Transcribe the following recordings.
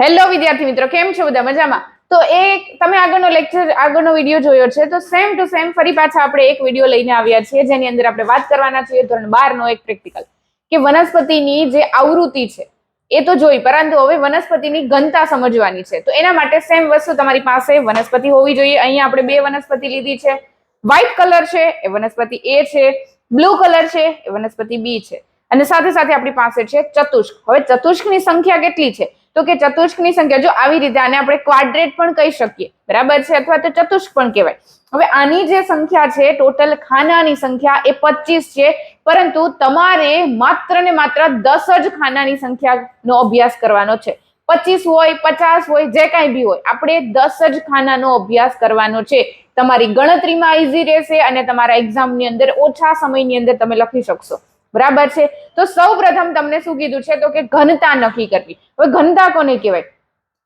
Hello વિદ્યાર્થી મિત્રો, કેમ છો બધા? મજામાં? તો એ તમે આગળનો લેક્ચર આગળનો વીડિયો જોયો છે, તો સેમ ટુ સેમ ફરી પાછા આપણે એક વીડિયો લઈને આવ્યા છીએ, જેની અંદર આપણે વાત કરવાના છીએ ધોરણ બાર નો એક પ્રેક્ટિકલ કે વનસ્પતિની જે આવૃત્તિ છે, એ તો જોઈ, પરંતુ હવે વનસ્પતિની ઘનતા સમજવાની છે. તો એના માટે સેમ વસ્તુ તમારી પાસે વનસ્પતિ હોવી જોઈએ. અહીંયા આપણે બે વનસ્પતિ લીધી છે. વ્હાઇટ કલર છે, એ વનસ્પતિ એ છે. બ્લુ કલર છે, એ વનસ્પતિ બી છે. અને સાથે સાથે આપણી પાસે છે ચતુષ્ક. હવે ચતુષ્કની સંખ્યા કેટલી છે? તો કે ચતુષ્કની સંખ્યા જો આવી રીતે આને આપણે ક્વાડ્રેટ પણ કહી શકીએ. બરાબર છે? અથવા તો ચતુષ્ક પણ કહેવાય. હવે આની જે સંખ્યા છે ટોટલ ખાનાની સંખ્યા એ પચીસ છે. પરંતુ તમારે માત્ર ને માત્ર દસ જ ખાનાની સંખ્યાનો અભ્યાસ કરવાનો છે. પચીસ હોય, પચાસ હોય, જે કાંઈ બી હોય, આપણે દસ જ ખાનાનો અભ્યાસ કરવાનો છે. તમારી ગણતરીમાં ઇઝી રહેશે અને તમારા એક્ઝામની અંદર ઓછા સમયની અંદર તમે લખી શકશો. બરાબર છે? તો સૌ પ્રથમ તમને શું કીધું છે? તો કે ઘનતા નક્કી કરવી. હવે ઘનતા કોને કહેવાય?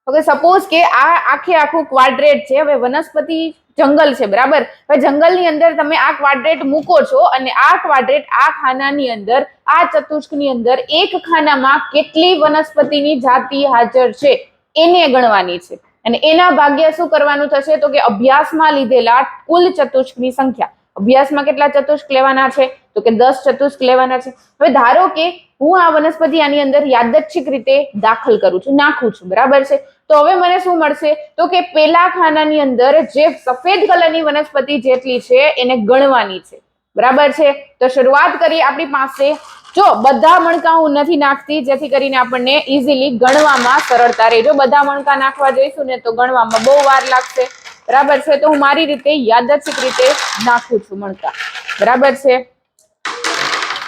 હવે સપોઝ કે આ આખે આખું ક્વાડ્રેટ છે, હવે વનસ્પતિ જંગલ છે, બરાબર? હવે જંગલની અંદર તમે આ ક્વાડ્રેટ મૂકો છો અને આ ક્વાડ્રેટ આ ખાનાની અંદર, આ ચતુષ્કની અંદર એક ખાનામાં કેટલી વનસ્પતિની જાતિ હાજર છે? એને ગણવાની છે. અને એના ભાગ્ય શું કરવાનું થશે? તો કે અભ્યાસમાં લીધેલા કુલ ચતુષ્કની સંખ્યા. અભ્યાસમાં કેટલા ચતુષ્ક લેવાના છે? તો કે દસ ચતુષ્ક લેવાના છે. હવે ધારો કે હું આ વનસ્પતિ આની અંદર યાદચ્છિક રીતે દાખલ કરું છું, નાખું છું, બરાબર છે? તો હવે મને શું મળશે? તો કે પેલા ખાનાની અંદર જે સફેદ કલરની વનસ્પતિ જેટલી છે એને ગણવાની છે, બરાબર છે? તો શરૂઆત કરીએ આપણી પાસે. જો, બધા મણકા હું નથી નાખતી, જેથી કરીને આપણને ઇઝીલી ગણવામાં સરળતા રહે. જો બધા મણકા નાખવા જઈશું ને તો ગણવામાં બહુ વાર લાગશે, બરાબર છે? તો હું મારી રીતે યાદચ્છિક રીતે નાખું છું મણકા, બરાબર છે?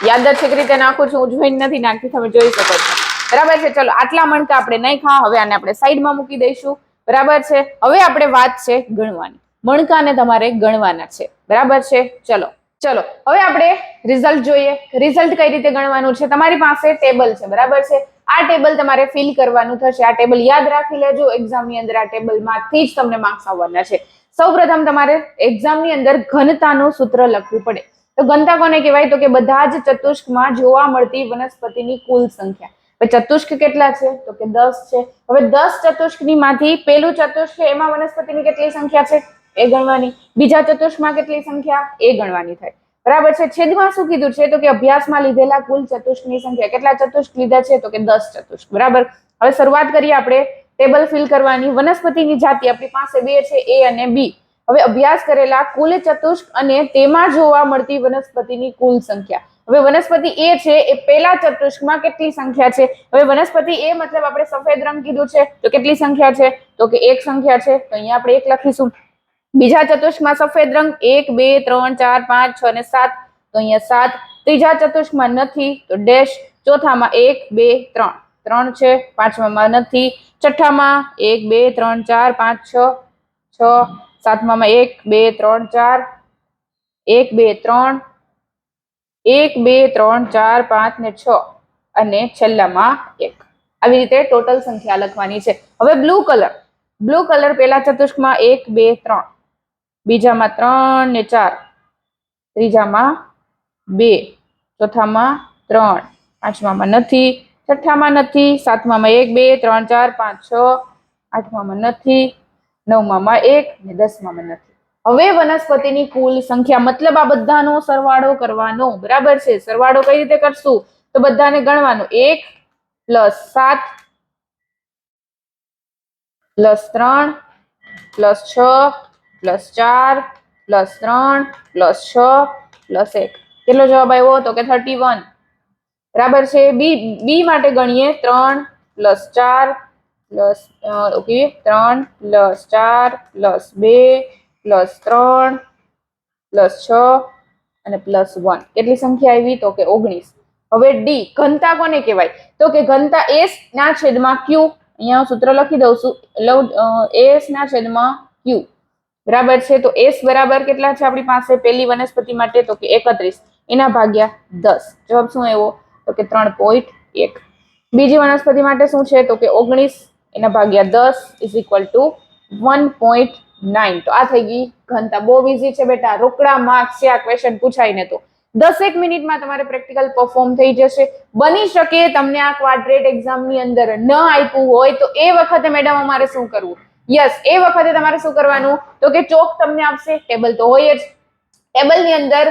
યાદચ્છિક રીતે નાખું છું હું જોઈને નથી નાખતી, તમે જોઈ શકો છો. બરાબર છે, ચલો આટલા મણકા આપણે નહીં ખા, હવે આને આપણે સાઈડમાં મૂકી દઈશું. બરાબર છે, હવે આપણે વાત છે ગણવાની. મણકાને તમારે ગણવાના છે. બરાબર છે, ચલો ચલો, હવે આપણે રિઝલ્ટ જોઈએ. રિઝલ્ટ કઈ રીતે ગણવાનું છે? તમારી પાસે ટેબલ છે, બરાબર છે? આ ટેબલ તમારે ફિલ કરવાનું થશે. આ ટેબલ યાદ રાખી લેજો એક્ઝામની અંદર આ ટેબલમાંથી જ તમને માર્ક્સ આવવાના છે. સૌપ્રથમ તમારે એક્ઝામની અંદર ઘનતાનું સૂત્ર લખવું પડે. તો ઘનતા કોને કહેવાય? તો કે બધા જ ચતુષ્કમાં જોવા મળતી વનસ્પતિની કુલ સંખ્યા. ચતુષ્ક કેટલા છે? તો કે દસ છે. હવે દસ ચતુષ્કની માંથી પેલું ચતુષ્ક છે, એમાં વનસ્પતિની કેટલી સંખ્યા છે? એ ગણવાની. બીજા ચતુષ્કમાં કેટલી સંખ્યા? એ ગણવાની થાય. બરાબર છે? છેદમાં શું કીધું છે? તો કે અભ્યાસમાં લીધેલા કુલ ચતુષ્કની સંખ્યા. કેટલા ચતુષ્ક લીધા છે? તો કે દસ ચતુષ્ક. બરાબર? હવે શરૂઆત કરીએ આપણે ટેબલ ફિલ કરવાની. વનસ્પતિની જાતિ આપણી પાસે બે છે, એ અને બી. હવે અભ્યાસ કરેલા કુલ ચતુષ્ક અને તેમાં જોવા મળતી વનસ્પતિની કુલ સંખ્યા. હવે વનસ્પતિ એ છે, એ પેલા ચતુષ્કમાં કેટલી સંખ્યા છે? હવે વનસ્પતિ એ મતલબ આપણે સફેદ રંગ કીધું છે, તો કેટલી સંખ્યા છે? તો કે એક સંખ્યા છે, તો અહીંયા આપણે એક લખીશું. બીજા ચતુષ્કમાં સફેદ રંગ એક, બે, ત્રણ, ચાર, પાંચ, છ અને સાત, તો અહીંયા સાત. ત્રીજા ચતુષ્કમાં નથી, તો ડેશ. ચોથામાં એક, બે, ત્રણ. ત્રણ છે, પાંચમામાં નથી. છઠ્ઠામાં એક, બે, ત્રણ, ચાર, પાંચ, છ છ સાતમામાં એક, બે, ત્રણ, ચાર, એક, બે, ત્રણ, એક, બે, ત્રણ, ચાર, પાંચ ને છ અને છેલ્લામાં એક. આવી રીતે ટોટલ સંખ્યા લખવાની છે. હવે બ્લુ કલર. બ્લુ કલર પેલા ચતુષ્કમાં એક, બે, ત્રણ. બીજામાં ત્રણ ને ચાર. ત્રીજામાં બે. ચોથામાં ત્રણ. પાંચમામાં નથી. છઠ્ઠામાં નથી. સાતમામાં એક, બે, ત્રણ, ચાર, પાંચ, છ. આઠમામાં નથી. નવમામાં એક ને દસમામાં નથી. હવે વનસ્પતિની કુલ સંખ્યા, મતલબ આ બધાનો સરવાળો કરવાનો. બરાબર છે? સરવાળો કઈ રીતે કરશું? તો બધાને ગણવાનું. એક પ્લસ સાત પ્લસ ત્રણ પ્લસ છ પ્લસ ચાર પ્લસ ત્રણ પ્લસ છ પ્લસ એક. કેટલો જવાબ આવ્યો? તો કે થર્ટી વન. બરાબર છે? બી બી માટે ગણીએ ત્રણ પ્લસ ચાર પ્લસ ઓકે, ત્રણ પ્લસ ચાર પ્લસ બે પ્લસ ત્રણ પ્લસ છ અને પ્લસ વન. કેટલી સંખ્યા આવી? તો કે ઓગણીસ. હવે ડી ઘનતા કોને કહેવાય? તો કે ઘનતા એસ ના છેદમાં ક્યુ અહીંયા હું સૂત્ર લખી દઉં છું. લવ એસ ના છેદમાં ક્યુ બરાબર છે? તો એસ બરાબર કેટલા છે આપણી પાસે? પહેલી વનસ્પતિ માટે તો કે એકત્રીસ. એના ભાગ્યા દસ. જવાબ શું આવ્યો? તો કે ત્રણ પોઈન્ટ એક. બીજી વનસ્પતિ માટે શું છે? તો કે ઓગણીસ એના ભાગ્યા દસ is equal to one point nine તો આ થઈ ગઈ ઘનતા બહુ ઇઝી છે બેટા. રોકડા માર્ક્સ છે આ ક્વેશ્ચન પૂછાય ને તો. દસેક મિનિટમાં તમારે પ્રેક્ટિકલ પરફોર્મ થઈ જશે. બની શકે તમને આ ક્વાડ્રેટ એક્ઝામની અંદર ન આપ્યું હોય તો એ વખતે મેડમ અમારે શું કરવું? યસ એ વખતે તમારે શું કરવાનું? તો કે ચોક તમને આપશે. ટેબલ તો હોય જ. ટેબલની અંદર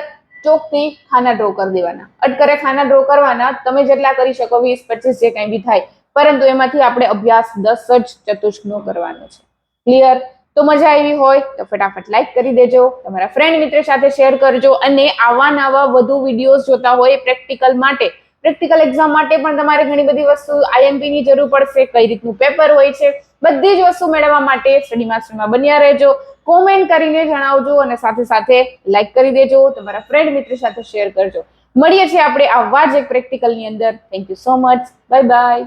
ચોકથી ખાના ડ્રો કરી દેવાના. અટકરે ખાના ડ્રો કરવાના. તમે જેટલા કરી શકો, વીસ, પચીસ, જે કંઈ બી થાય પરંતુ એમાંથી આપણે અભ્યાસ દસ જ ચતુષ્કનો કરવાનો છે. ક્લિયર તો મજા આવી હોય તો ફટાફટ લાઈક કરી દેજો, તમારા ફ્રેન્ડ મિત્ર સાથે શેર કરજો અને આવા નવા વધુ વિડીયોઝ જોતા હોય પ્રેક્ટિકલ માટે પ્રેક્ટિકલ એક્ઝામ માટે પણ તમારે ઘણી બધી વસ્તુ આઈએમપી ની જરૂર પડશે, કઈ રીતનું પેપર હોય છે, બધી જ વસ્તુ મેળવવા માટે સ્ટડી માસ્ટરમાં બન્યા રહેજો કોમેન્ટ કરીને જણાવજો અને સાથે સાથે લાઈક કરી દેજો, તમારા ફ્રેન્ડ મિત્ર સાથે શેર કરજો. મળીએ છીએ આપણે આવા જ એક પ્રેક્ટિકલની અંદર. Thank you so much bye bye